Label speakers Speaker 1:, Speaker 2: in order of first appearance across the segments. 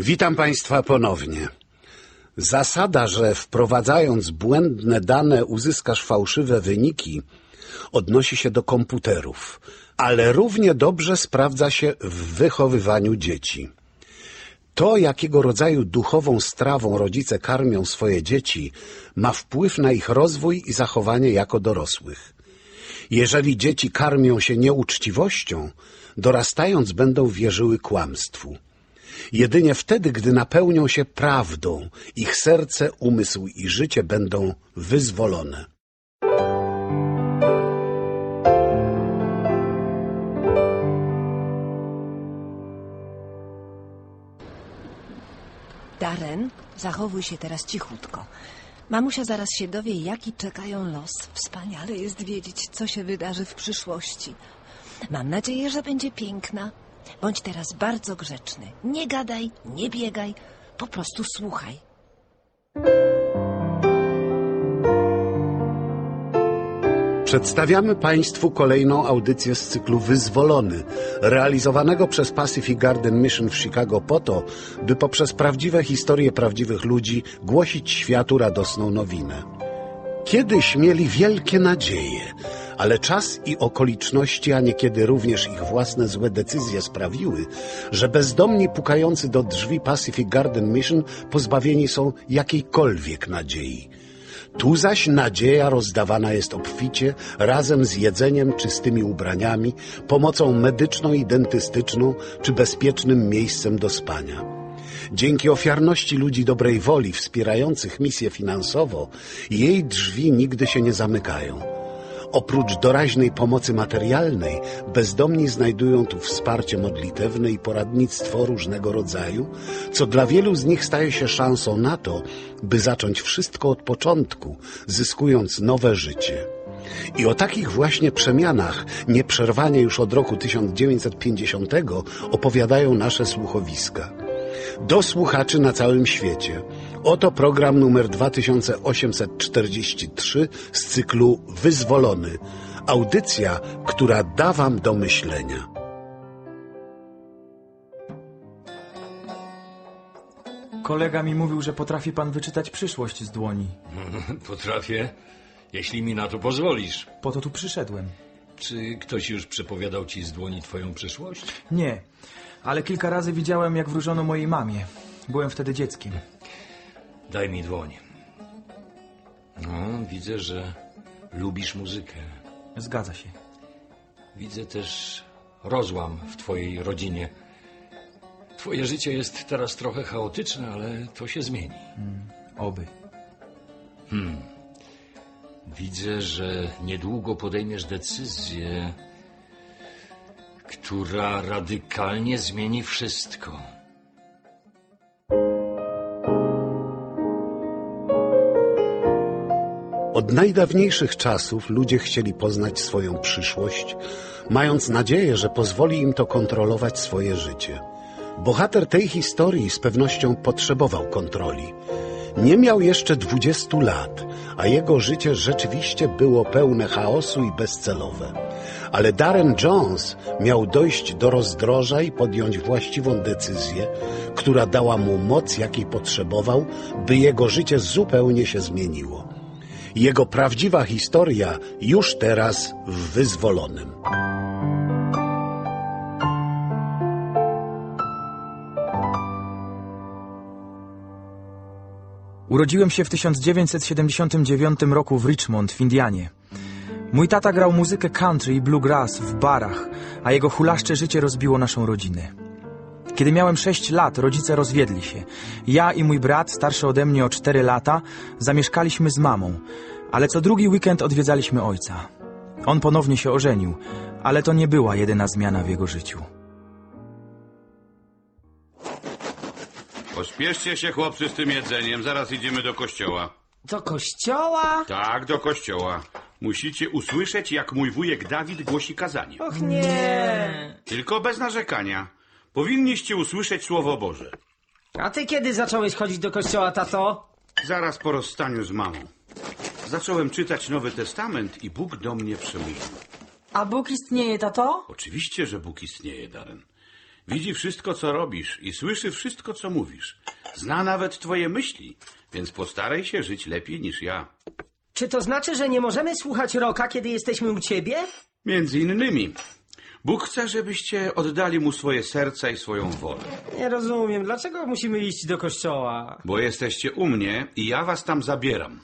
Speaker 1: Witam Państwa ponownie. Zasada, że wprowadzając błędne dane uzyskasz fałszywe wyniki, odnosi się do komputerów, ale równie dobrze sprawdza się w wychowywaniu dzieci. To, jakiego rodzaju duchową strawą rodzice karmią swoje dzieci, ma wpływ na ich rozwój i zachowanie jako dorosłych. Jeżeli dzieci karmią się nieuczciwością, dorastając będą wierzyły kłamstwu. Jedynie wtedy, gdy napełnią się prawdą, ich serce, umysł i życie będą wyzwolone.
Speaker 2: Darren, zachowuj się teraz cichutko. Mamusia zaraz się dowie, jaki czekają los. Wspaniale jest wiedzieć, co się wydarzy w przyszłości. Mam nadzieję, że będzie piękna. Bądź teraz bardzo grzeczny. Nie gadaj, nie biegaj, po prostu słuchaj.
Speaker 1: Przedstawiamy Państwu kolejną audycję z cyklu Wyzwolony, realizowanego przez Pacific Garden Mission w Chicago po to, by poprzez prawdziwe historie prawdziwych ludzi głosić światu radosną nowinę. Kiedyś mieli wielkie nadzieje, ale czas i okoliczności, a niekiedy również ich własne złe decyzje sprawiły, że bezdomni pukający do drzwi Pacific Garden Mission pozbawieni są jakiejkolwiek nadziei. Tu zaś nadzieja rozdawana jest obficie razem z jedzeniem, czystymi ubraniami, pomocą medyczną i dentystyczną czy bezpiecznym miejscem do spania. Dzięki ofiarności ludzi dobrej woli wspierających misję finansowo, jej drzwi nigdy się nie zamykają. Oprócz doraźnej pomocy materialnej, bezdomni znajdują tu wsparcie modlitewne i poradnictwo różnego rodzaju, co dla wielu z nich staje się szansą na to, by zacząć wszystko od początku, zyskując nowe życie. I o takich właśnie przemianach, nieprzerwanie już od roku 1950, opowiadają nasze słuchowiska. Do słuchaczy na całym świecie. Oto program numer 2843 z cyklu Wyzwolony. Audycja, która da Wam do myślenia.
Speaker 3: Kolega mi mówił, że potrafi pan wyczytać przyszłość z dłoni.
Speaker 4: Potrafię, jeśli mi na to pozwolisz.
Speaker 3: Po to tu przyszedłem.
Speaker 4: Czy ktoś już przepowiadał ci z dłoni twoją przyszłość?
Speaker 3: Nie, ale kilka razy widziałem, jak wróżono mojej mamie. Byłem wtedy dzieckiem.
Speaker 4: Daj mi dłoń. No, widzę, że lubisz muzykę.
Speaker 3: Zgadza się.
Speaker 4: Widzę też rozłam w twojej rodzinie. Twoje życie jest teraz trochę chaotyczne, ale to się zmieni.
Speaker 3: Oby.
Speaker 4: Widzę, że niedługo podejmiesz decyzję, która radykalnie zmieni wszystko.
Speaker 1: Od najdawniejszych czasów ludzie chcieli poznać swoją przyszłość, mając nadzieję, że pozwoli im to kontrolować swoje życie. Bohater tej historii z pewnością potrzebował kontroli. Nie miał jeszcze 20 lat, a jego życie rzeczywiście było pełne chaosu i bezcelowe. Ale Darren Jones miał dojść do rozdroża i podjąć właściwą decyzję, która dała mu moc, jakiej potrzebował, by jego życie zupełnie się zmieniło. Jego prawdziwa historia już teraz w wyzwolonym.
Speaker 3: Urodziłem się w 1979 roku w Richmond w Indianie. Mój tata grał muzykę country i bluegrass w barach, a jego hulaszcze życie rozbiło naszą rodzinę. Kiedy miałem 6 lat, rodzice rozwiedli się. Ja i mój brat, starszy ode mnie o 4 lata, zamieszkaliśmy z mamą, ale co drugi weekend odwiedzaliśmy ojca. On ponownie się ożenił, ale to nie była jedyna zmiana w jego życiu.
Speaker 5: Pospieszcie się, chłopcy, z tym jedzeniem. Zaraz idziemy do kościoła.
Speaker 6: Do kościoła?
Speaker 5: Tak, do kościoła. Musicie usłyszeć, jak mój wujek Dawid głosi kazanie.
Speaker 6: Och nie.
Speaker 5: Tylko bez narzekania. Powinniście usłyszeć Słowo Boże.
Speaker 6: A ty kiedy zacząłeś chodzić do kościoła, tato?
Speaker 5: Zaraz po rozstaniu z mamą. Zacząłem czytać Nowy Testament i Bóg do mnie przemówił.
Speaker 7: A Bóg istnieje, tato?
Speaker 5: Oczywiście, że Bóg istnieje, Darren. Widzi wszystko, co robisz i słyszy wszystko, co mówisz. Zna nawet twoje myśli, więc postaraj się żyć lepiej niż ja.
Speaker 6: Czy to znaczy, że nie możemy słuchać roka, kiedy jesteśmy u ciebie?
Speaker 5: Między innymi, Bóg chce, żebyście oddali mu swoje serca i swoją wolę.
Speaker 6: Nie rozumiem, dlaczego musimy iść do kościoła?
Speaker 5: Bo jesteście u mnie i ja was tam zabieram.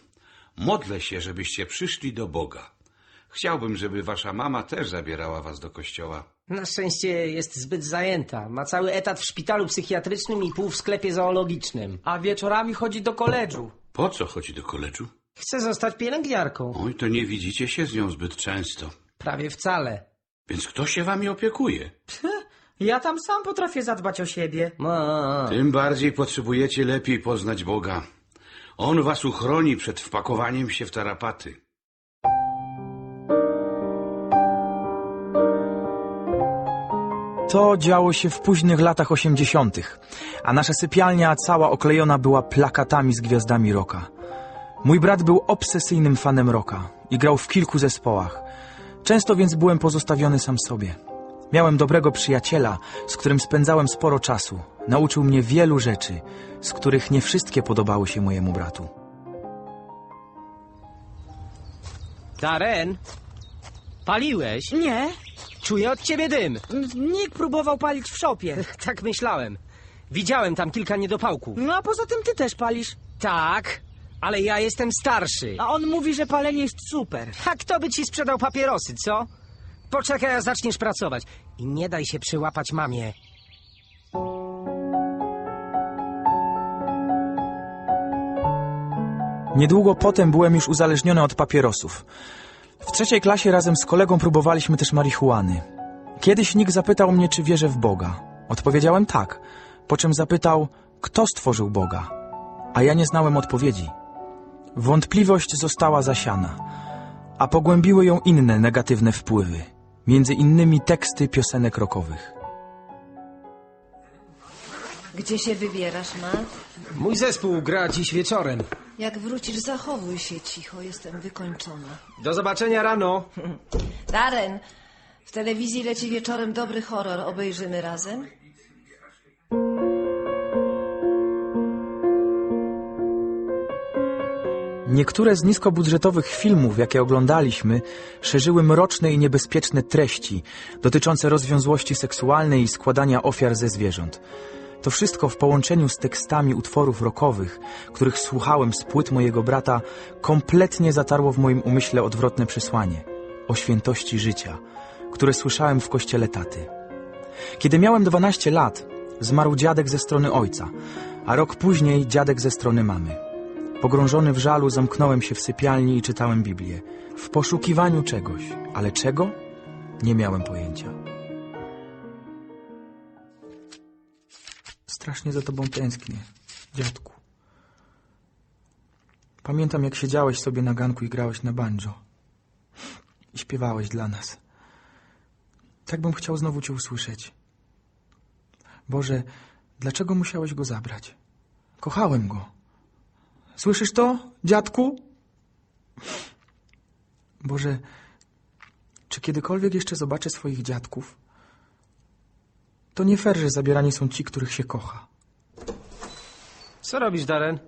Speaker 5: Modlę się, żebyście przyszli do Boga. Chciałbym, żeby wasza mama też zabierała was do kościoła.
Speaker 6: Na szczęście jest zbyt zajęta. Ma cały etat w szpitalu psychiatrycznym i pół w sklepie zoologicznym.
Speaker 3: A wieczorami chodzi do koledżu.
Speaker 5: Po co chodzi do koledżu?
Speaker 6: Chce zostać pielęgniarką.
Speaker 5: Oj, to nie widzicie się z nią zbyt często.
Speaker 6: Prawie wcale.
Speaker 5: Więc kto się wami opiekuje?
Speaker 3: Ja tam sam potrafię zadbać o siebie.
Speaker 6: Ma.
Speaker 5: Tym bardziej potrzebujecie lepiej poznać Boga. On was uchroni przed wpakowaniem się w tarapaty.
Speaker 3: To działo się w późnych latach osiemdziesiątych, a nasza sypialnia cała oklejona była plakatami z gwiazdami rocka. Mój brat był obsesyjnym fanem rocka i grał w kilku zespołach. Często więc byłem pozostawiony sam sobie. Miałem dobrego przyjaciela, z którym spędzałem sporo czasu. Nauczył mnie wielu rzeczy, z których nie wszystkie podobały się mojemu bratu.
Speaker 6: Darren, paliłeś?
Speaker 7: Nie,
Speaker 6: Czuję od ciebie dym.
Speaker 7: Nick próbował palić w szopie.
Speaker 6: Tak myślałem. Widziałem tam kilka niedopałków.
Speaker 7: No a poza tym ty też palisz.
Speaker 6: Tak, ale ja jestem starszy.
Speaker 7: A on mówi, że palenie jest super.
Speaker 6: A kto by ci sprzedał papierosy, co? Poczekaj, a zaczniesz pracować. I nie daj się przyłapać mamie.
Speaker 3: Niedługo potem byłem już uzależniony od papierosów. W trzeciej klasie razem z kolegą próbowaliśmy też marihuany. Kiedyś Nick zapytał mnie, czy wierzę w Boga. Odpowiedziałem tak, po czym zapytał, kto stworzył Boga. A ja nie znałem odpowiedzi. Wątpliwość została zasiana, a pogłębiły ją inne negatywne wpływy, między innymi teksty piosenek rockowych.
Speaker 2: Gdzie się wybierasz, Matt?
Speaker 6: Mój zespół gra dziś wieczorem.
Speaker 2: Jak wrócisz, zachowuj się cicho, jestem wykończona.
Speaker 6: Do zobaczenia rano.
Speaker 2: Darren, w telewizji leci wieczorem dobry horror, obejrzymy razem?
Speaker 3: Niektóre z niskobudżetowych filmów, jakie oglądaliśmy, szerzyły mroczne i niebezpieczne treści dotyczące rozwiązłości seksualnej i składania ofiar ze zwierząt. To wszystko w połączeniu z tekstami utworów rockowych, których słuchałem z płyt mojego brata, kompletnie zatarło w moim umyśle odwrotne przesłanie o świętości życia, które słyszałem w kościele taty. Kiedy miałem 12 lat, zmarł dziadek ze strony ojca, a rok później dziadek ze strony mamy. Pogrążony w żalu zamknąłem się w sypialni i czytałem Biblię. W poszukiwaniu czegoś. Ale czego? Nie miałem pojęcia. Strasznie za tobą tęsknię, dziadku. Pamiętam, jak siedziałeś sobie na ganku i grałeś na banjo. I śpiewałeś dla nas. Tak bym chciał znowu cię usłyszeć. Boże, dlaczego musiałeś go zabrać? Kochałem go. Słyszysz to, dziadku? Boże, czy kiedykolwiek jeszcze zobaczę swoich dziadków? To nie fair, że zabierani są ci, których się kocha.
Speaker 6: Co robisz, Darren?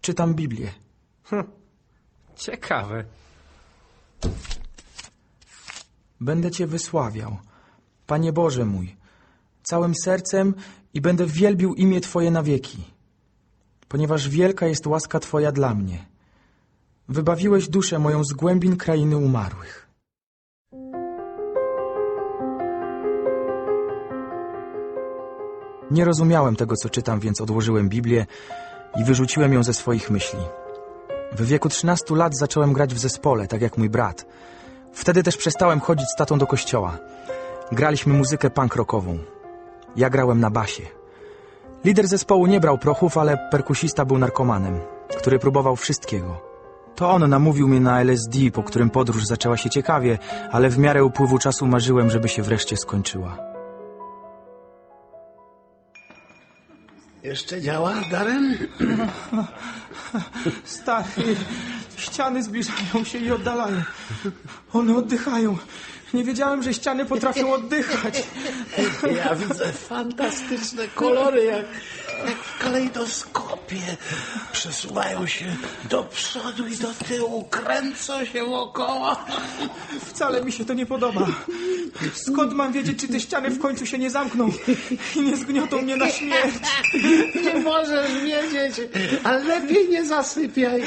Speaker 3: Czytam Biblię.
Speaker 6: Ciekawe.
Speaker 3: Będę Cię wysławiał, Panie Boże mój, całym sercem i będę wielbił imię Twoje na wieki, ponieważ wielka jest łaska Twoja dla mnie. Wybawiłeś duszę moją z głębin krainy umarłych. Nie rozumiałem tego, co czytam, więc odłożyłem Biblię i wyrzuciłem ją ze swoich myśli. W wieku 13 lat zacząłem grać w zespole, tak jak mój brat. Wtedy też przestałem chodzić z tatą do kościoła. Graliśmy muzykę punk rockową. Ja grałem na basie. Lider zespołu nie brał prochów, ale perkusista był narkomanem, który próbował wszystkiego. To on namówił mnie na LSD, po którym podróż zaczęła się ciekawie, ale w miarę upływu czasu marzyłem, żeby się wreszcie skończyła.
Speaker 1: Jeszcze działa, Darren?
Speaker 3: Stary, ściany zbliżają się i oddalają. One oddychają. Nie wiedziałem, że ściany potrafią oddychać.
Speaker 1: Ja widzę fantastyczne kolory, jak, jak w kalejdoskopie. Przesuwają się do przodu i do tyłu, kręcą się wokoło.
Speaker 3: Wcale mi się to nie podoba. Skąd mam wiedzieć, czy te ściany w końcu się nie zamkną i nie zgniotą mnie na śmierć?
Speaker 1: Nie możesz wiedzieć, ale lepiej nie zasypiaj.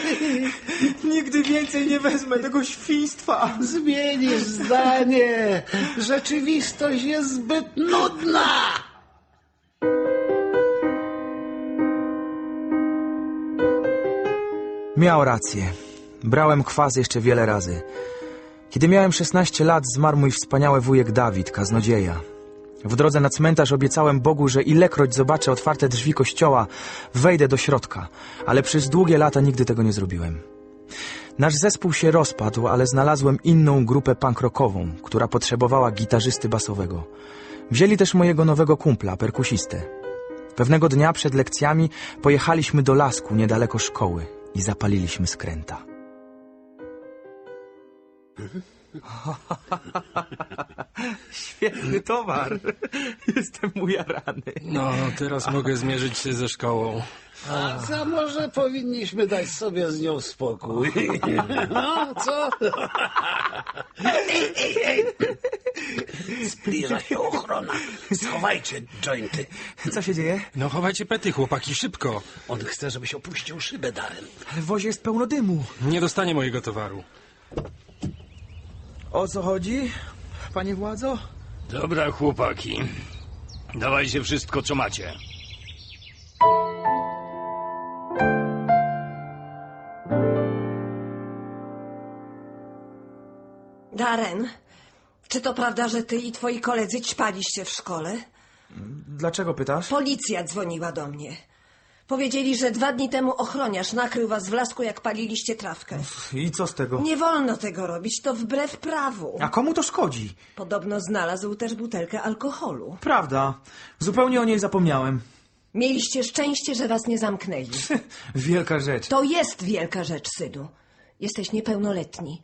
Speaker 3: Nigdy więcej nie wezmę tego świństwa.
Speaker 1: Zmienisz zdanie. Rzeczywistość jest zbyt nudna.
Speaker 3: Miał rację. Brałem kwas jeszcze wiele razy. Kiedy miałem 16 lat, zmarł mój wspaniały wujek Dawid, kaznodzieja. W drodze na cmentarz obiecałem Bogu, że ilekroć zobaczę otwarte drzwi kościoła, wejdę do środka, ale przez długie lata nigdy tego nie zrobiłem. Nasz zespół się rozpadł, ale znalazłem inną grupę punk rockową, która potrzebowała gitarzysty basowego. Wzięli też mojego nowego kumpla, perkusistę. Pewnego dnia przed lekcjami pojechaliśmy do lasku niedaleko szkoły i zapaliliśmy skręta. Świetny towar. Jestem ujarany.
Speaker 8: No, teraz mogę zmierzyć się ze szkołą.
Speaker 1: A za może powinniśmy dać sobie z nią spokój. No, co? Ej, ej, ej. Zbliża się ochrona. Schowajcie jointy.
Speaker 3: Co się dzieje?
Speaker 8: No, chowajcie pety, chłopaki, szybko.
Speaker 1: On chce, żebyś opuścił szybę, Darren.
Speaker 3: Ale w wozie jest pełno dymu.
Speaker 8: Nie dostanie mojego towaru.
Speaker 3: O co chodzi, panie władzo?
Speaker 4: Dobra, chłopaki. Dawajcie wszystko, co macie.
Speaker 2: Darren, czy to prawda, że ty i twoi koledzy ćpaliście w szkole?
Speaker 3: Dlaczego pytasz?
Speaker 2: Policja dzwoniła do mnie. Powiedzieli, że dwa dni temu ochroniarz nakrył was w lasku, jak paliliście trawkę.
Speaker 3: I co z tego?
Speaker 2: Nie wolno tego robić, to wbrew prawu.
Speaker 3: A komu to szkodzi?
Speaker 2: Podobno znalazł też butelkę alkoholu.
Speaker 3: Prawda. Zupełnie o niej zapomniałem.
Speaker 2: Mieliście szczęście, że was nie zamknęli.
Speaker 3: Wielka rzecz.
Speaker 2: To jest wielka rzecz, synu. Jesteś niepełnoletni.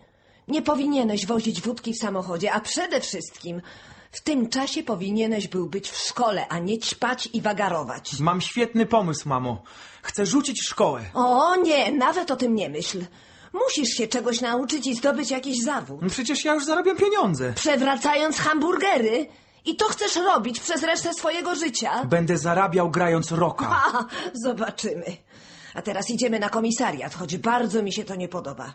Speaker 2: Nie powinieneś wozić wódki w samochodzie, a przede wszystkim w tym czasie powinieneś był być w szkole, a nie ćpać i wagarować.
Speaker 3: Mam świetny pomysł, mamo. Chcę rzucić szkołę.
Speaker 2: O nie, nawet o tym nie myśl. Musisz się czegoś nauczyć i zdobyć jakiś zawód.
Speaker 3: No Przecież ja już zarabiam pieniądze.
Speaker 2: Przewracając hamburgery? I to chcesz robić przez resztę swojego życia?
Speaker 3: Będę zarabiał grając rocka.
Speaker 2: Ha, zobaczymy. A teraz idziemy na komisariat, choć bardzo mi się to nie podoba.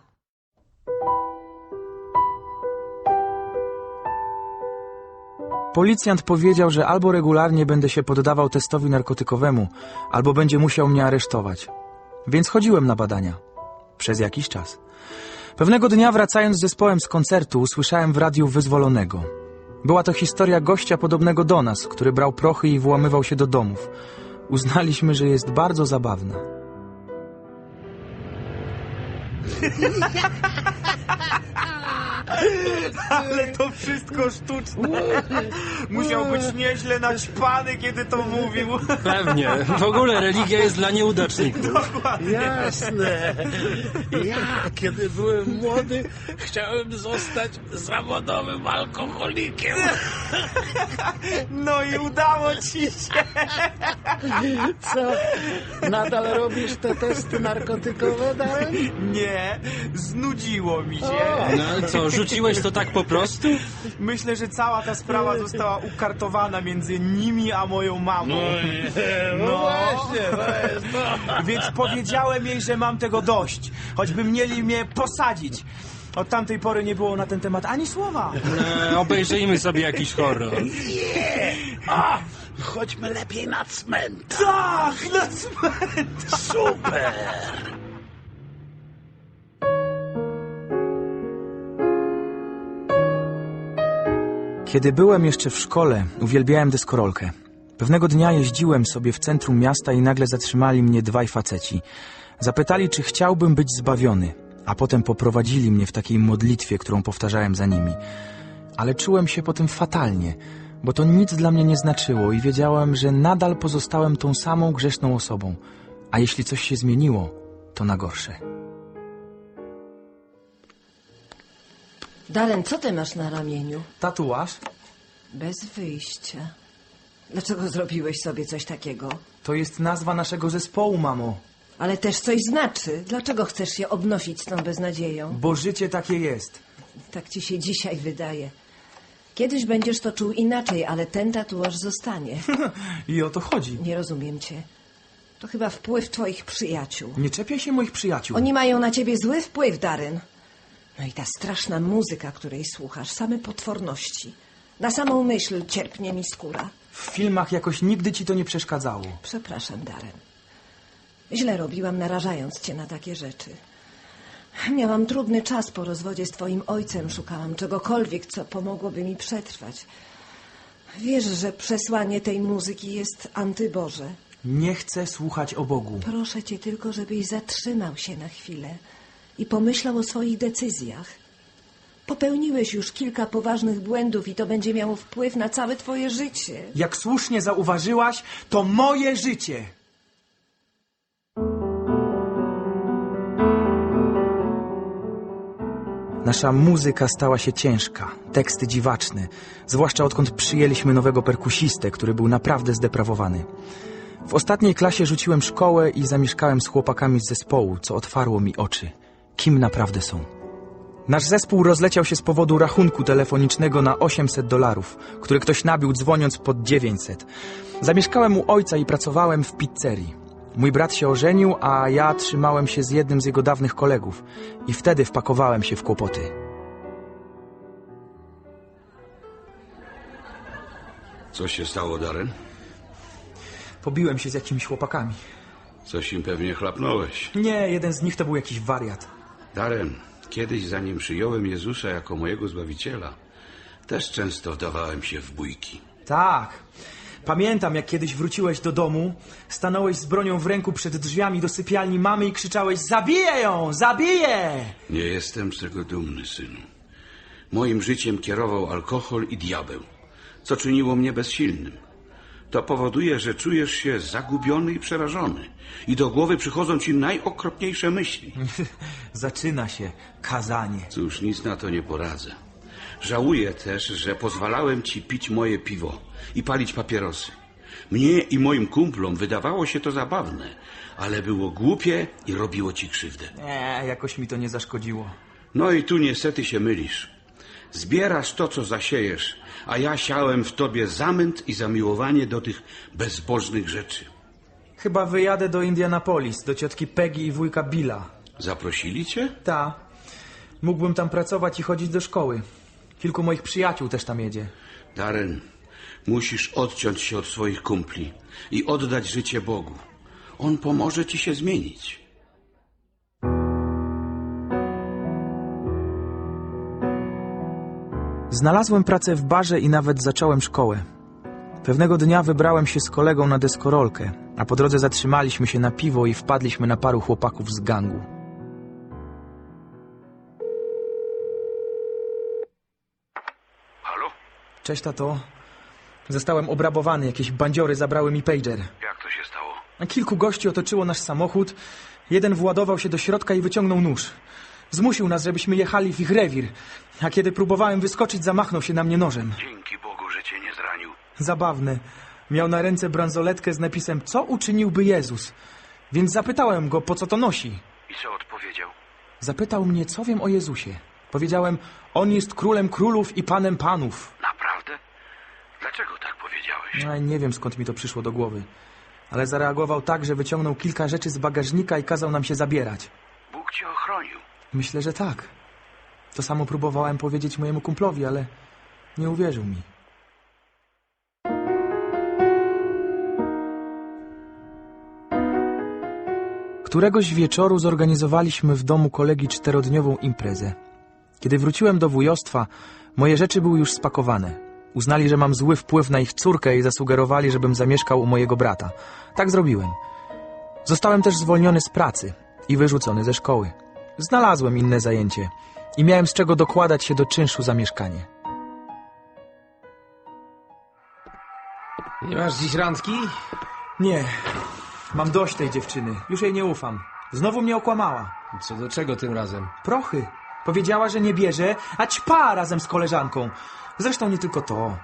Speaker 3: Policjant powiedział, że albo regularnie będę się poddawał testowi narkotykowemu, albo będzie musiał mnie aresztować. Więc chodziłem na badania. Przez jakiś czas. Pewnego dnia wracając z zespołem z koncertu usłyszałem w radiu wyzwolonego. Była to historia gościa podobnego do nas, który brał prochy i włamywał się do domów. Uznaliśmy, że jest bardzo zabawna. Ale to wszystko sztuczne. Musiał być nieźle naćpany, kiedy to mówił.
Speaker 8: Pewnie. W ogóle religia jest dla nieudaczników.
Speaker 1: Jasne. Ja, kiedy byłem młody, chciałem zostać zawodowym alkoholikiem.
Speaker 3: No i udało ci się.
Speaker 1: Co? Nadal robisz te testy narkotykowe, Darren?
Speaker 3: Nie, znudziło mi się.
Speaker 8: No ale co, rzuciłeś to tak po prostu?
Speaker 3: Myślę, że cała ta sprawa została ukartowana między nimi a moją mamą.
Speaker 1: No właśnie, to jest to.
Speaker 3: Więc powiedziałem jej, że mam tego dość. Choćby mieli mnie posadzić. Od tamtej pory nie było na ten temat ani słowa.
Speaker 8: E, obejrzyjmy sobie jakiś horror.
Speaker 1: A, chodźmy lepiej na cmentarz.
Speaker 3: Tak, na cmentarz.
Speaker 1: Super.
Speaker 3: Kiedy byłem jeszcze w szkole, uwielbiałem deskorolkę. Pewnego dnia jeździłem sobie w centrum miasta i nagle zatrzymali mnie dwaj faceci. Zapytali, czy chciałbym być zbawiony, a potem poprowadzili mnie w takiej modlitwie, którą powtarzałem za nimi. Ale czułem się potem fatalnie, bo to nic dla mnie nie znaczyło i wiedziałem, że nadal pozostałem tą samą grzeszną osobą, a jeśli coś się zmieniło, to na gorsze.
Speaker 2: Darren, co ty masz na ramieniu?
Speaker 3: Tatuaż
Speaker 2: Bez wyjścia. Dlaczego zrobiłeś sobie coś takiego?
Speaker 3: to jest nazwa naszego zespołu, mamo.
Speaker 2: Ale też coś znaczy. Dlaczego chcesz się obnosić z tą beznadzieją?
Speaker 3: Bo życie takie jest.
Speaker 2: Tak ci się dzisiaj wydaje. Kiedyś będziesz to czuł inaczej, ale ten tatuaż zostanie.
Speaker 3: I o to chodzi.
Speaker 2: Nie rozumiem cię. To chyba wpływ twoich przyjaciół.
Speaker 3: Nie czepiaj się moich przyjaciół.
Speaker 2: Oni mają na ciebie zły wpływ, Daryn. No i ta straszna muzyka, której słuchasz, same potworności. Na samą myśl cierpnie mi skóra.
Speaker 3: W filmach jakoś nigdy ci to nie przeszkadzało.
Speaker 2: Przepraszam, Darren. Źle robiłam, narażając cię na takie rzeczy. Miałam trudny czas po rozwodzie z twoim ojcem. Szukałam czegokolwiek, co pomogłoby mi przetrwać. Wiesz, że przesłanie tej muzyki jest antyboże.
Speaker 3: Nie chcę słuchać o Bogu.
Speaker 2: Proszę cię tylko, żebyś zatrzymał się na chwilę i pomyślał o swoich decyzjach. Popełniłeś już kilka poważnych błędów i to będzie miało wpływ na całe twoje życie.
Speaker 3: Jak słusznie zauważyłaś, to moje życie. Nasza muzyka stała się ciężka, teksty dziwaczne, zwłaszcza odkąd przyjęliśmy nowego perkusistę, który był naprawdę zdeprawowany. W ostatniej klasie rzuciłem szkołę i zamieszkałem z chłopakami z zespołu, co otwarło mi oczy. Kim naprawdę są? Nasz zespół rozleciał się z powodu rachunku telefonicznego na 800 dolarów, który ktoś nabił dzwoniąc pod 900. Zamieszkałem u ojca i pracowałem w pizzerii. Mój brat się ożenił, a ja trzymałem się z jednym z jego dawnych kolegów i wtedy wpakowałem się w kłopoty.
Speaker 5: Co się stało, Darren?
Speaker 3: Pobiłem się z jakimiś chłopakami.
Speaker 5: Coś im pewnie chlapnąłeś.
Speaker 3: Nie, jeden z nich to był jakiś wariat.
Speaker 5: Darren, kiedyś zanim przyjąłem Jezusa jako mojego Zbawiciela, też często wdawałem się w bójki.
Speaker 3: Tak. Pamiętam, jak kiedyś wróciłeś do domu, stanąłeś z bronią w ręku przed drzwiami do sypialni mamy i krzyczałeś Zabiję ją! Zabiję!
Speaker 5: Nie jestem z tego dumny, synu. Moim życiem kierował alkohol i diabeł, co czyniło mnie bezsilnym. To powoduje, że czujesz się zagubiony i przerażony i do głowy przychodzą ci najokropniejsze myśli.
Speaker 3: Zaczyna się kazanie.
Speaker 5: Cóż, nic na to nie poradzę. Żałuję też, że pozwalałem ci pić moje piwo i palić papierosy. Mnie i moim kumplom wydawało się to zabawne, ale było głupie i robiło ci krzywdę.
Speaker 3: Nie, jakoś mi to nie zaszkodziło.
Speaker 5: No i tu niestety się mylisz. Zbierasz to, co zasiejesz, a ja siałem w tobie zamęt i zamiłowanie do tych bezbożnych rzeczy.
Speaker 3: Chyba wyjadę do Indianapolis, do ciotki Peggy i wujka Billa.
Speaker 5: Zaprosili cię?
Speaker 3: Ta. Mógłbym tam pracować i chodzić do szkoły. Kilku moich przyjaciół też tam jedzie.
Speaker 5: Darren, musisz odciąć się od swoich kumpli i oddać życie Bogu. On pomoże ci się zmienić.
Speaker 3: Znalazłem pracę w barze i nawet zacząłem szkołę. Pewnego dnia wybrałem się z kolegą na deskorolkę, a po drodze zatrzymaliśmy się na piwo i wpadliśmy na paru chłopaków z gangu.
Speaker 5: Halo?
Speaker 3: Cześć, tato. Zostałem obrabowany, jakieś bandziory zabrały mi pager.
Speaker 5: Jak to się stało?
Speaker 3: Kilku gości otoczyło nasz samochód. Jeden władował się do środka i wyciągnął nóż. Zmusił nas, żebyśmy jechali w ich rewir, a kiedy próbowałem wyskoczyć, zamachnął się na mnie nożem.
Speaker 5: Dzięki Bogu, że cię nie zranił.
Speaker 3: Zabawne. Miał na ręce bransoletkę z napisem Co uczyniłby Jezus? Więc zapytałem go, po co to nosi.
Speaker 5: I co odpowiedział?
Speaker 3: Zapytał mnie, co wiem o Jezusie. Powiedziałem, On jest królem królów i panem panów.
Speaker 5: Naprawdę? Dlaczego tak powiedziałeś?
Speaker 3: No, nie wiem, skąd mi to przyszło do głowy. Ale zareagował tak, że wyciągnął kilka rzeczy z bagażnika i kazał nam się zabierać.
Speaker 5: Bóg cię ochronił.
Speaker 3: Myślę, że tak. To samo próbowałem powiedzieć mojemu kumplowi, ale nie uwierzył mi. Któregoś wieczoru zorganizowaliśmy w domu kolegi czterodniową imprezę. Kiedy wróciłem do wujostwa, moje rzeczy były już spakowane. Uznali, że mam zły wpływ na ich córkę i zasugerowali, żebym zamieszkał u mojego brata. Tak zrobiłem. Zostałem też zwolniony z pracy i wyrzucony ze szkoły. Znalazłem inne zajęcie i miałem z czego dokładać się do czynszu za mieszkanie.
Speaker 6: Nie masz dziś randki?
Speaker 3: Nie, mam dość tej dziewczyny. Już jej nie ufam. Znowu mnie okłamała.
Speaker 6: Co do czego tym razem?
Speaker 3: Prochy. Powiedziała, że nie bierze, a ćpa razem z koleżanką. Zresztą nie tylko to.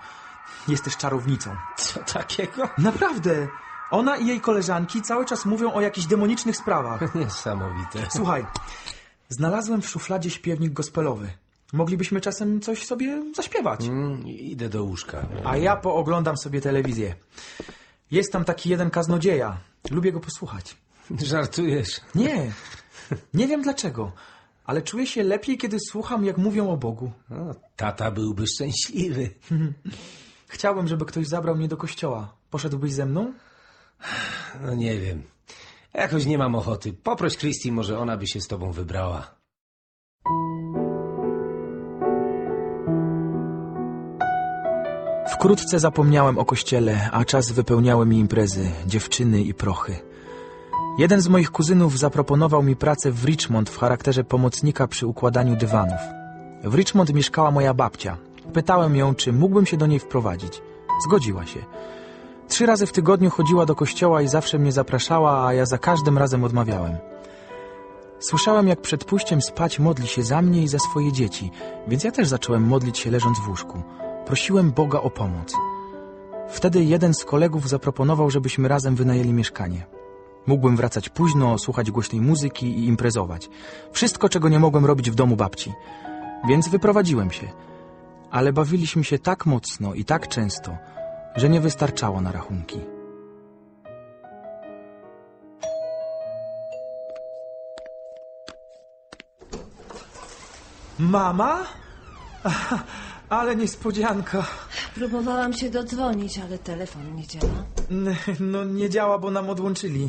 Speaker 3: Jest też czarownicą.
Speaker 6: Co takiego?
Speaker 3: Naprawdę. Ona i jej koleżanki cały czas mówią o jakichś demonicznych sprawach.
Speaker 6: Niesamowite.
Speaker 3: Słuchaj, znalazłem w szufladzie śpiewnik gospelowy. Moglibyśmy czasem coś sobie zaśpiewać.
Speaker 6: Mm, idę do łóżka.
Speaker 3: A ja pooglądam sobie telewizję. Jest tam taki jeden kaznodzieja. Lubię go posłuchać.
Speaker 6: Żartujesz?
Speaker 3: Nie, nie wiem dlaczego, ale czuję się lepiej, kiedy słucham, jak mówią o Bogu.
Speaker 6: Tata byłby szczęśliwy.
Speaker 3: Chciałbym, żeby ktoś zabrał mnie do kościoła. Poszedłbyś ze mną?
Speaker 6: No nie wiem. Jakoś nie mam ochoty. Poproś Christy, może ona by się z tobą wybrała.
Speaker 3: Wkrótce zapomniałem o kościele, a czas wypełniały mi imprezy, dziewczyny i prochy. Jeden z moich kuzynów zaproponował mi pracę w Richmond w charakterze pomocnika przy układaniu dywanów. W Richmond mieszkała moja babcia. Pytałem ją, czy mógłbym się do niej wprowadzić. Zgodziła się. Trzy razy w tygodniu chodziła do kościoła i zawsze mnie zapraszała, a ja za każdym razem odmawiałem. Słyszałem, jak przed pójściem spać modli się za mnie i za swoje dzieci, więc ja też zacząłem modlić się leżąc w łóżku. Prosiłem Boga o pomoc. Wtedy jeden z kolegów zaproponował, żebyśmy razem wynajęli mieszkanie. Mógłbym wracać późno, słuchać głośnej muzyki i imprezować. Wszystko, czego nie mogłem robić w domu babci. Więc wyprowadziłem się. Ale bawiliśmy się tak mocno i tak często, że nie wystarczało na rachunki. Mama? Ale niespodzianka.
Speaker 2: Próbowałam się dodzwonić, ale telefon nie działa.
Speaker 3: No nie działa, bo nam odłączyli.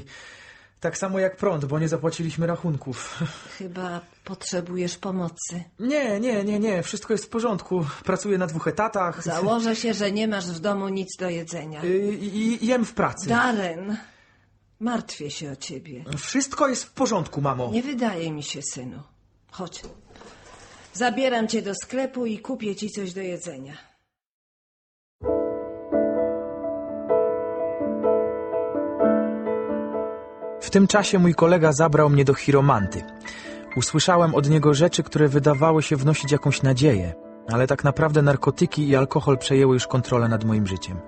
Speaker 3: Tak samo jak prąd, bo nie zapłaciliśmy rachunków.
Speaker 2: Chyba potrzebujesz pomocy.
Speaker 3: Nie, nie, nie, nie, wszystko jest w porządku. Pracuję na dwóch etatach.
Speaker 2: Założę się, że nie masz w domu nic do jedzenia.
Speaker 3: Y, I jem w pracy.
Speaker 2: Darren, martwię się o ciebie.
Speaker 3: Wszystko jest w porządku, mamo.
Speaker 2: Nie wydaje mi się, synu. Chodź. Zabieram cię do sklepu i kupię ci coś do jedzenia.
Speaker 3: W tym czasie mój kolega zabrał mnie do chiromanty. Usłyszałem od niego rzeczy, które wydawały się wnosić jakąś nadzieję, ale tak naprawdę narkotyki i alkohol przejęły już kontrolę nad moim życiem.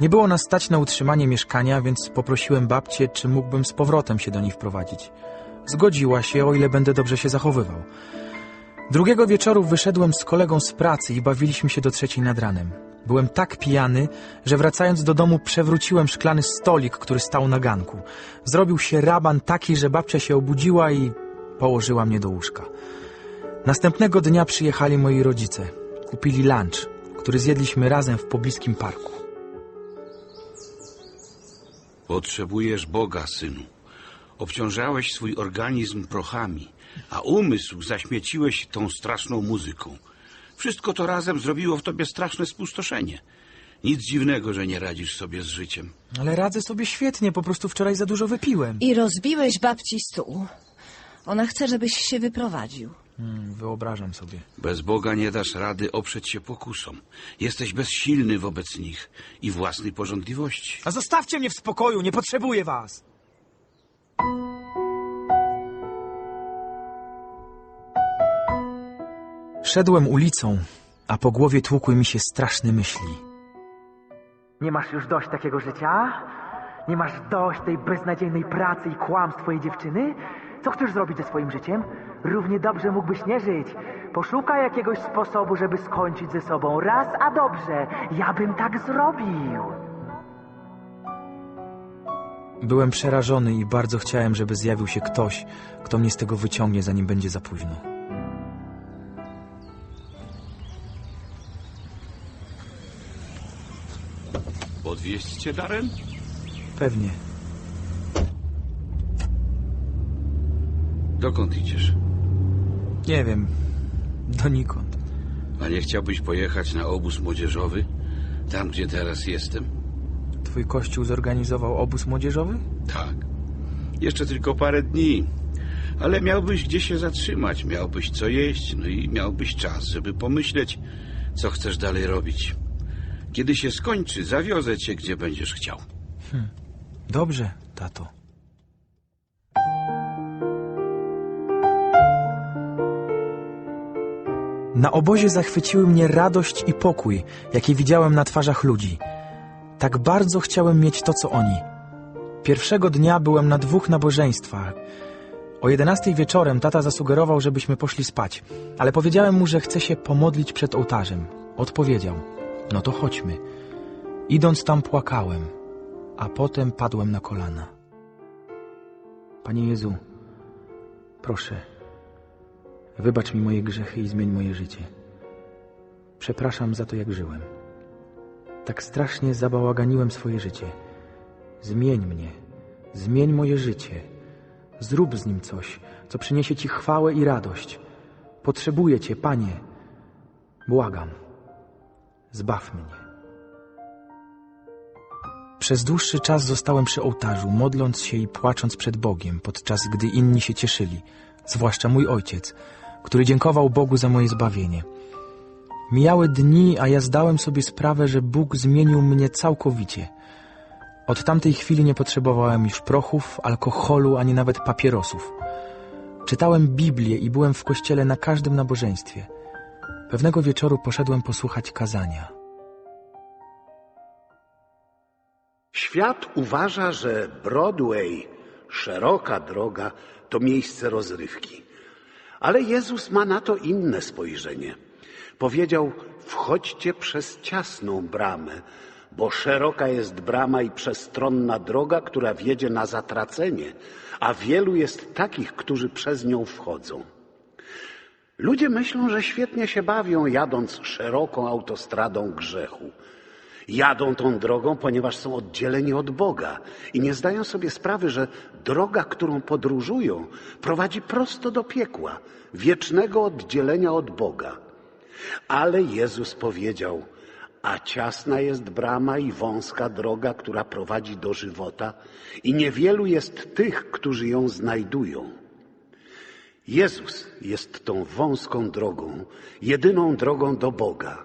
Speaker 3: Nie było nas stać na utrzymanie mieszkania, więc poprosiłem babcię, czy mógłbym z powrotem się do niej wprowadzić. Zgodziła się, o ile będę dobrze się zachowywał. Drugiego wieczoru wyszedłem z kolegą z pracy i bawiliśmy się do trzeciej nad ranem. Byłem tak pijany, że wracając do domu przewróciłem szklany stolik, który stał na ganku. Zrobił się raban taki, że babcia się obudziła i położyła mnie do łóżka. Następnego dnia przyjechali moi rodzice. Kupili lunch, który zjedliśmy razem w pobliskim parku.
Speaker 5: Potrzebujesz Boga, synu. Obciążałeś swój organizm prochami, a umysł zaśmieciłeś tą straszną muzyką. Wszystko to razem zrobiło w tobie straszne spustoszenie. Nic dziwnego, że nie radzisz sobie z życiem.
Speaker 3: Ale radzę sobie świetnie, po prostu wczoraj za dużo wypiłem.
Speaker 2: I rozbiłeś babci stół. Ona chce, żebyś się wyprowadził.
Speaker 3: Hmm, wyobrażam sobie.
Speaker 5: Bez Boga nie dasz rady oprzeć się pokusom. Jesteś bezsilny wobec nich i własnej porządliwości.
Speaker 3: A zostawcie mnie w spokoju, nie potrzebuję was! Szedłem ulicą, a po głowie tłukły mi się straszne myśli.
Speaker 9: Nie masz już dość takiego życia? Nie masz dość tej beznadziejnej pracy i kłamstw twojej dziewczyny? Co chcesz zrobić ze swoim życiem? Równie dobrze mógłbyś nie żyć. Poszukaj jakiegoś sposobu, żeby skończyć ze sobą raz, a dobrze. Ja bym tak zrobił.
Speaker 3: Byłem przerażony i bardzo chciałem, żeby zjawił się ktoś, kto mnie z tego wyciągnie, zanim będzie za późno.
Speaker 5: Podwieźć cię, Darren?
Speaker 3: Pewnie.
Speaker 5: Dokąd idziesz?
Speaker 3: Nie wiem. Donikąd.
Speaker 5: A nie chciałbyś pojechać na obóz młodzieżowy? Tam, gdzie teraz jestem?
Speaker 3: Twój kościół zorganizował obóz młodzieżowy?
Speaker 5: Tak. Jeszcze tylko parę dni. Ale miałbyś gdzie się zatrzymać, miałbyś co jeść, no i miałbyś czas, żeby pomyśleć, co chcesz dalej robić. Kiedy się skończy, zawiozę cię, gdzie będziesz chciał.
Speaker 3: Dobrze, tato. Na obozie zachwyciły mnie radość i pokój, jakie widziałem na twarzach ludzi. Tak bardzo chciałem mieć to, co oni. Pierwszego dnia byłem na dwóch nabożeństwach. O jedenastej wieczorem tata zasugerował, żebyśmy poszli spać, ale powiedziałem mu, że chcę się pomodlić przed ołtarzem. Odpowiedział, no to chodźmy. Idąc tam płakałem, a potem padłem na kolana. Panie Jezu, proszę, wybacz mi moje grzechy i zmień moje życie. Przepraszam za to, jak żyłem. Tak strasznie zabałaganiłem swoje życie. Zmień mnie, zmień moje życie. Zrób z nim coś, co przyniesie Ci chwałę i radość. Potrzebuję Cię, Panie. Błagam, zbaw mnie. Przez dłuższy czas zostałem przy ołtarzu, modląc się i płacząc przed Bogiem, podczas gdy inni się cieszyli, zwłaszcza mój ojciec, który dziękował Bogu za moje zbawienie. Mijały dni, a ja zdałem sobie sprawę, że Bóg zmienił mnie całkowicie. Od tamtej chwili nie potrzebowałem już prochów, alkoholu, ani nawet papierosów. Czytałem Biblię i byłem w kościele na każdym nabożeństwie. Pewnego wieczoru poszedłem posłuchać kazania.
Speaker 1: Świat uważa, że Broadway, szeroka droga, to miejsce rozrywki. Ale Jezus ma na to inne spojrzenie. Powiedział: Wchodźcie przez ciasną bramę, bo szeroka jest brama i przestronna droga, która wiedzie na zatracenie, a wielu jest takich, którzy przez nią wchodzą. Ludzie myślą, że świetnie się bawią, jadąc szeroką autostradą grzechu. Jadą tą drogą, ponieważ są oddzieleni od Boga i nie zdają sobie sprawy, że droga, którą podróżują, prowadzi prosto do piekła, wiecznego oddzielenia od Boga. Ale Jezus powiedział, a ciasna jest brama i wąska droga, która prowadzi do żywota, i niewielu jest tych, którzy ją znajdują. Jezus jest tą wąską drogą, jedyną drogą do Boga.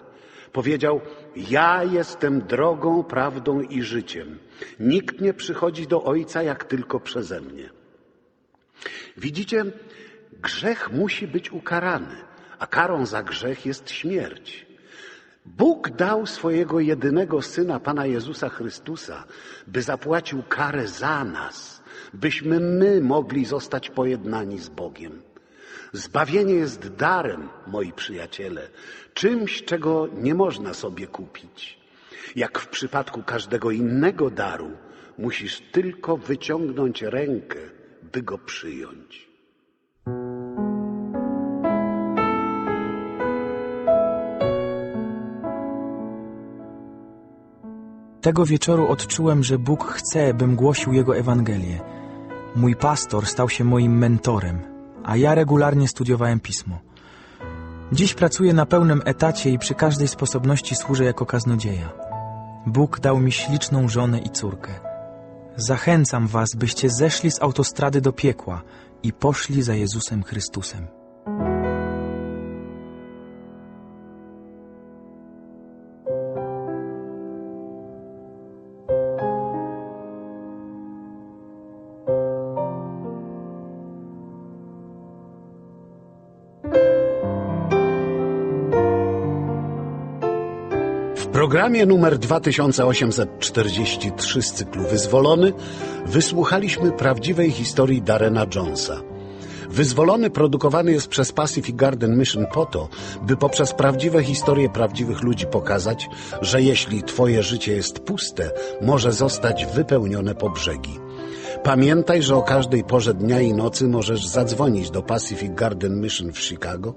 Speaker 1: Powiedział: Ja jestem drogą, prawdą i życiem. Nikt nie przychodzi do Ojca jak tylko przeze mnie. Widzicie, grzech musi być ukarany, a karą za grzech jest śmierć. Bóg dał swojego jedynego syna, Pana Jezusa Chrystusa, by zapłacił karę za nas, byśmy my mogli zostać pojednani z Bogiem. Zbawienie jest darem, moi przyjaciele, czymś, czego nie można sobie kupić. Jak w przypadku każdego innego daru, musisz tylko wyciągnąć rękę, by go przyjąć.
Speaker 3: Tego wieczoru odczułem, że Bóg chce, bym głosił Jego Ewangelię. Mój pastor stał się moim mentorem, a ja regularnie studiowałem pismo. Dziś pracuję na pełnym etacie i przy każdej sposobności służę jako kaznodzieja. Bóg dał mi śliczną żonę i córkę. Zachęcam Was, byście zeszli z autostrady do piekła i poszli za Jezusem Chrystusem.
Speaker 1: Programie numer 2843 z cyklu Wyzwolony wysłuchaliśmy prawdziwej historii Darena Jonesa. Wyzwolony produkowany jest przez Pacific Garden Mission po to, by poprzez prawdziwe historie prawdziwych ludzi pokazać, że jeśli Twoje życie jest puste, może zostać wypełnione po brzegi. Pamiętaj, że o każdej porze dnia i nocy możesz zadzwonić do Pacific Garden Mission w Chicago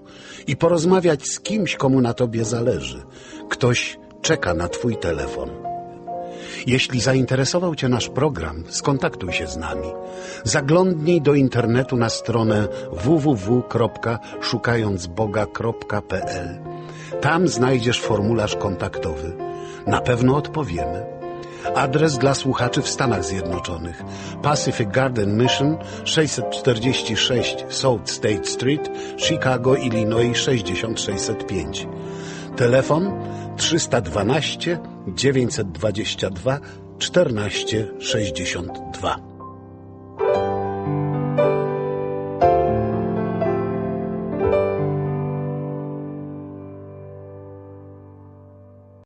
Speaker 1: i porozmawiać z kimś, komu na Tobie zależy. Ktoś czeka na Twój telefon. Jeśli zainteresował Cię nasz program, skontaktuj się z nami. Zaglądnij do internetu na stronę www.szukającboga.pl. Tam znajdziesz formularz kontaktowy. Na pewno odpowiemy. Adres dla słuchaczy w Stanach Zjednoczonych. Pacific Garden Mission 646 South State Street, Chicago, Illinois 6605. Telefon 312 922 1462.